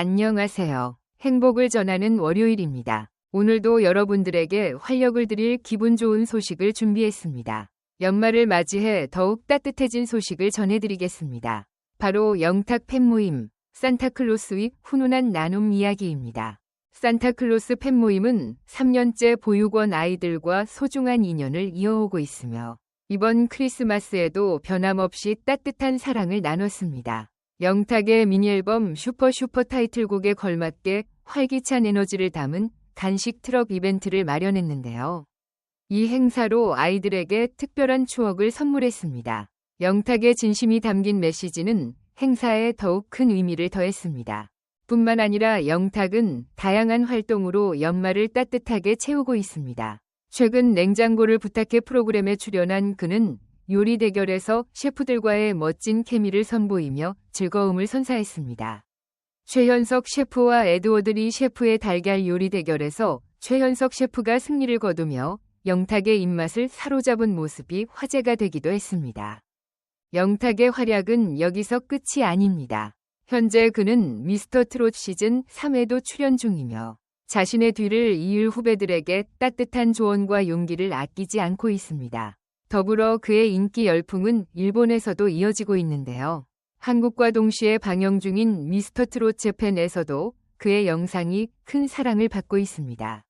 안녕하세요. 행복을 전하는 월요일입니다. 오늘도 여러분들에게 활력을 드릴 기분 좋은 소식을 준비했습니다. 연말을 맞이해 더욱 따뜻해진 소식을 전해드리겠습니다. 바로 영탁 팬 모임, 산타클로스의 훈훈한 나눔 이야기입니다. 산타클로스 팬 모임은 3년째 보육원 아이들과 소중한 인연을 이어오고 있으며 이번 크리스마스에도 변함없이 따뜻한 사랑을 나눴습니다. 영탁의 미니앨범 슈퍼 슈퍼 타이틀곡에 걸맞게 활기찬 에너지를 담은 간식 트럭 이벤트를 마련했는데요. 이 행사로 아이들에게 특별한 추억을 선물했습니다. 영탁의 진심이 담긴 메시지는 행사에 더욱 큰 의미를 더했습니다. 뿐만 아니라 영탁은 다양한 활동으로 연말을 따뜻하게 채우고 있습니다. 최근 냉장고를 부탁해 프로그램에 출연한 그는 요리 대결에서 셰프들과의 멋진 케미를 선보이며 즐거움을 선사했습니다. 최현석 셰프와 에드워드리 셰프의 달걀 요리 대결에서 최현석 셰프가 승리를 거두며 영탁의 입맛을 사로잡은 모습이 화제가 되기도 했습니다. 영탁의 활약은 여기서 끝이 아닙니다. 현재 그는 미스터 트롯 시즌 3에도 출연 중이며 자신의 뒤를 이을 후배들에게 따뜻한 조언과 용기를 아끼지 않고 있습니다. 더불어 그의 인기 열풍은 일본에서도 이어지고 있는데요. 한국과 동시에 방영 중인 미스터 트롯 재팬에서도 그의 영상이 큰 사랑을 받고 있습니다.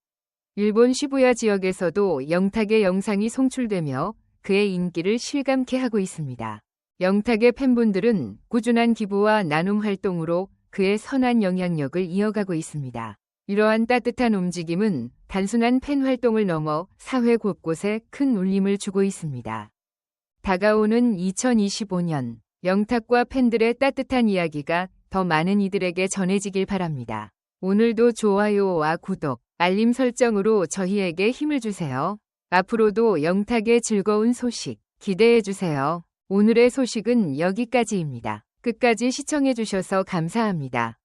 일본 시부야 지역에서도 영탁의 영상이 송출되며 그의 인기를 실감케 하고 있습니다. 영탁의 팬분들은 꾸준한 기부와 나눔 활동으로 그의 선한 영향력을 이어가고 있습니다. 이러한 따뜻한 움직임은 단순한 팬 활동을 넘어 사회 곳곳에 큰 울림을 주고 있습니다. 다가오는 2025년 영탁과 팬들의 따뜻한 이야기가 더 많은 이들에게 전해지길 바랍니다. 오늘도 좋아요와 구독, 알림 설정으로 저희에게 힘을 주세요. 앞으로도 영탁의 즐거운 소식 기대해 주세요. 오늘의 소식은 여기까지입니다. 끝까지 시청해 주셔서 감사합니다.